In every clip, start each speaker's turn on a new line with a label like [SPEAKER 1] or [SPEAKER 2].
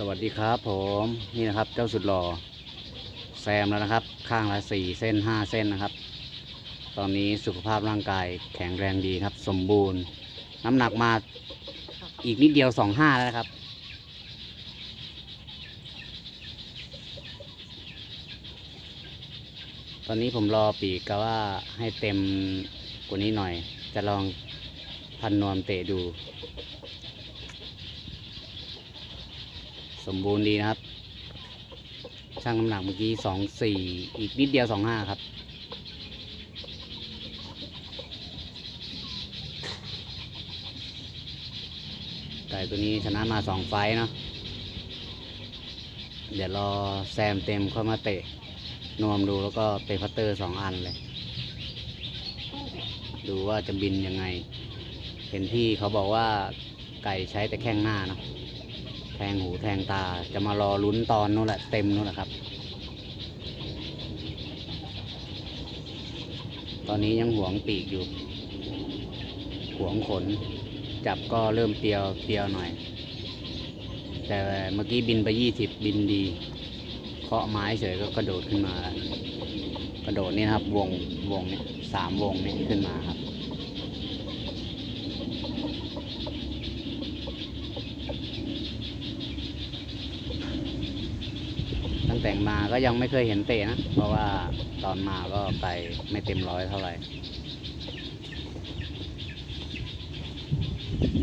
[SPEAKER 1] สวัสดีครับผมนี่นะครับเจ้าสุดหล่อแซมแล้วนะครับ ข้างละสี่เส้นห้าเส้นนะครับ ตอนนี้สุขภาพร่างกายแข็งแรงดีครับ สมบูรณ์ น้ำหนักมาอีกนิดเดียวสองห้าแล้วนะครับ ตอนนี้ผมรอปีกก็ว่าให้เต็มกว่านี้หน่อย จะลองพันนวมเตะดู สมบูรณ์ดีนะครับช่างน้ำหนักเมื่อกี้สองสี่อีกนิดเดียวสองห้าครับ ไก่ตัวนี้ชนะมาสองไฟเนาะเดี๋ยวรอแซมเต็มเข้ามาเตะนวมดูแล้วก็เตะพัตเตอร์สองอันเลย ดูว่าจะบินยังไง เห็นพี่เขาบอกว่าไก่ใช้แต่แข้งหน้าเนาะ แทงหูแทงตาจะมารอลุ้นตอนนู้นแหละเต็มนู้นแหละครับ ตอนนี้ยังหวงปีกอยู่ หวงขน จับก็เริ่มเปียวเปียวหน่อย แต่เมื่อกี้บินไปยี่สิบบินดีเคาะไม้เฉยก็กระโดดขึ้นมา กระโดดนี่ครับวงวงเนี่ยสามวงนี่ขึ้นมาครับ ตั้งแต่งมาก็ยังไม่เคยเห็นเตะนะ เพราะว่าตอนมาก็ไปไม่เต็มร้อยเท่าไหร่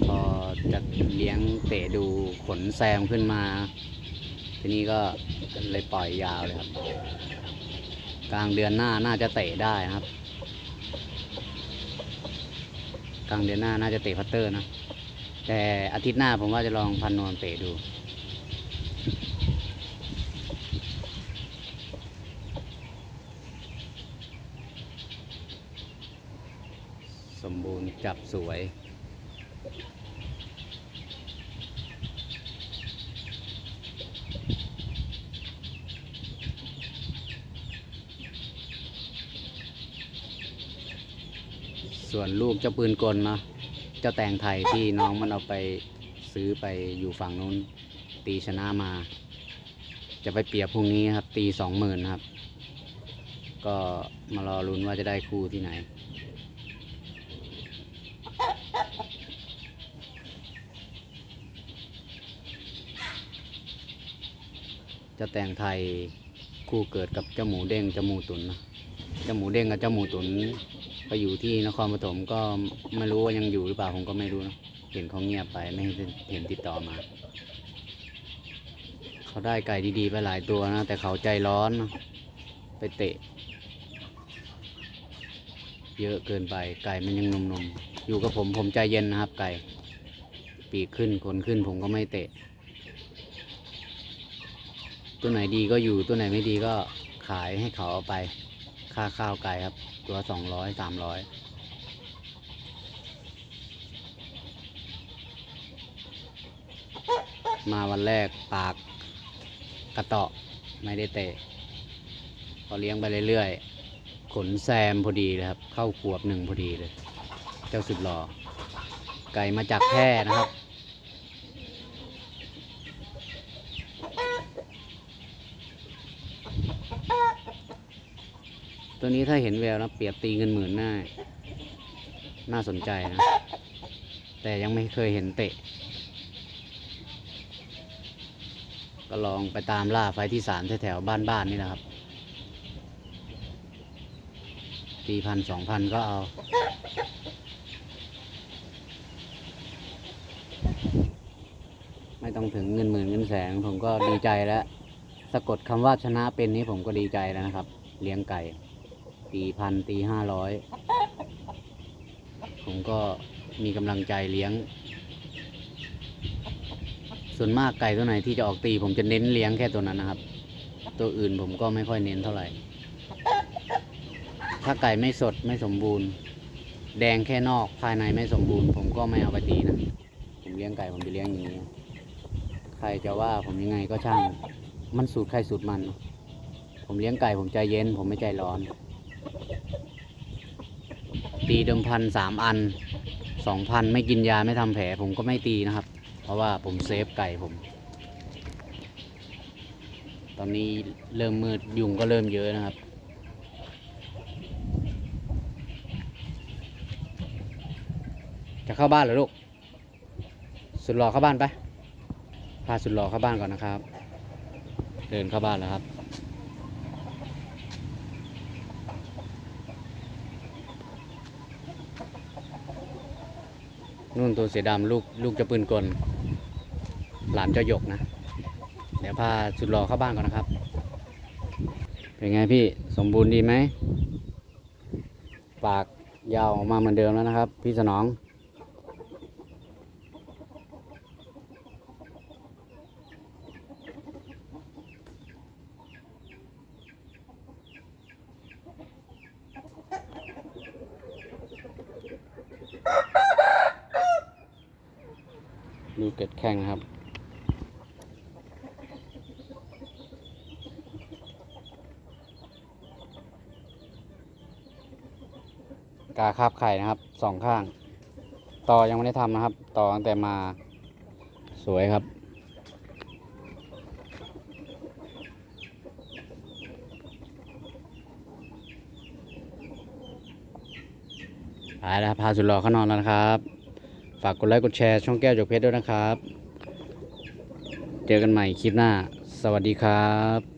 [SPEAKER 1] พอจะเลี้ยงเตะดูขนแซมขึ้นมา ทีนี้ก็เลยปล่อยยาวเลยครับ กลางเดือนหน้าน่าจะเตะได้นะครับ กลางเดือนหน้าน่าจะเตะพัตเตอร์นะ แต่อาทิตย์หน้าผมว่าจะลองพันนวมเตะดู สมบูรณ์จับสวย ส่วนลูกเจ้าปืนกลเนาะเจ้าแตงไทยที่น้องมันเอาไปซื้อไปอยู่ฝั่งนู้น ตีชนะมา จะไปเปียบพรุ่งนี้ครับ ตีสองหมื่นครับ ก็มารอลุ้นว่าจะได้คู่ที่ไหน จ้าแตงไทยคู่เกิดกับเจ้าหมูเด้งเจ้าหมูตุนนะเจ้าหมูเด้งกับเจ้าหมูตุนไปอยู่ที่นครปฐมก็ไม่รู้ว่ายังอยู่หรือเปล่าผมก็ไม่รู้นะเห็นเขาเงียบไปไม่เห็นติดต่อมา เขาได้ไก่ดีๆไปหลายตัวนะ แต่เขาใจร้อนนะไปเตะ เยอะเกินไปไก่มันยังนุ่มๆอยู่กับผมผมใจเย็นนะครับ ไก่ ปีกขึ้นขนขึ้นผมก็ไม่เตะ ตัวไหนดีก็อยู่ตัวไหนไม่ดีก็ขายให้เขาเอาไป ค่าข้าวไก่ครับ ตัวสองร้อยสามร้อยมาวันแรกปากกระเตาะไม่ได้เตะพอเลี้ยงไปเรื่อยๆ ขนแซมพอดีเลยครับ เข้าขวบหนึ่งพอดีเลย เจ้าสุดหล่อไก่มาจากแพร่นะครับ ตัวนี้ถ้าเห็นแววแล้วเปรียบตีเงินหมื่นน่าน่าสนใจนะ แต่ยังไม่เคยเห็นเตะ ก็ลองไปตามล่าไฟที่สามแถวๆบ้านๆนี่นะครับตีพันสองพันก็เอา ไม่ต้องถึงเงินหมื่นเงินแสนผมก็ดีใจแล้ว สะกดคำว่าชนะเป็นนี้ผมก็ดีใจแล้วนะครับ เลี้ยงไก่ ตีพันตีห้าร้อยผมก็มีกำลังใจเลี้ยง ส่วนมากไก่ตัวไหนที่จะออกตี ผมจะเน้นเลี้ยงแค่ตัวนั้นนะครับ ตัวอื่นผมก็ไม่ค่อยเน้นเท่าไหร่ ถ้าไก่ไม่สดไม่สมบูรณ์ แดงแค่นอกภายในไม่สมบูรณ์ ผมก็ไม่เอาไปตีนะ ผมเลี้ยงไก่ผมจะเลี้ยงอย่างนี้ ใครจะว่าผมยังไงก็ช่าง มันสูตรใครสูตรมัน ผมเลี้ยงไก่ผมใจเย็น ผมไม่ใจร้อน ตีเดิมพันสามอันสองพันไม่กินยาไม่ทำแผลผมก็ไม่ตีนะครับ เพราะว่าผมเซฟไก่ผม ตอนนี้เริ่มมืดยุงก็เริ่มเยอะนะครับจะเข้าบ้านเหรอลูก สุดหล่อเข้าบ้านไป พาสุดหล่อเข้าบ้านก่อนนะครับ เดินเข้าบ้านแล้วครับ นู่นตัวเสียดำลูกลูกจะปืนกล หลานเจ้าหยกนะ เดี๋ยวพาสุดรอเข้าบ้านก่อนนะครับ เป็นไงพี่สมบูรณ์ดีไหม ปากยาวออกมาเหมือนเดิมแล้วนะครับ พี่สนอง ดูเกล็ดแข้งนะครับ กาคาบไข่นะครับสองข้าง ต่อยังไม่ได้ทำนะครับ ต่อตั้งแต่มาสวยครับไปแล้วพาสุดหล่อเข้านอนแล้วนะครับ ฝากกดไลค์กดแชร์ช่องแก้วจกเพชรด้วยนะครับ เจอกันใหม่คลิปหน้า สวัสดีครับ